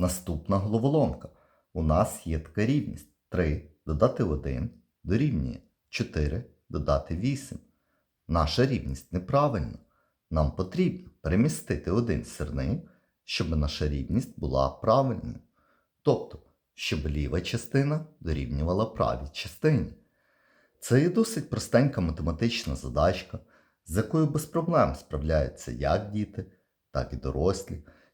Наступна головоломка. У нас є така рівність 3 додати 1 дорівнює 4 додати 8. Наша рівність неправильна. Нам потрібно перемістити один сірник, щоб наша рівність була правильною. Тобто, щоб ліва частина дорівнювала правій частині. Це є досить простенька математична задачка, з якою без проблем справляються як діти, так і дорослі.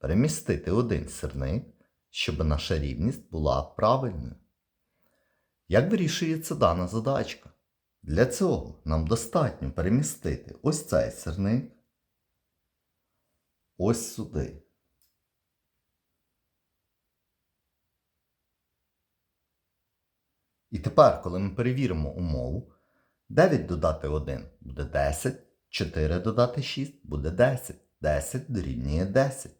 перемістити один сірник, щоб наша рівність була правильною. Як вирішується дана задачка? Для цього нам достатньо перемістити ось цей сірник ось сюди. І тепер, коли ми перевіримо умову, 9 додати 1 буде 10, 4 додати 6 буде 10, 10 дорівнює 10.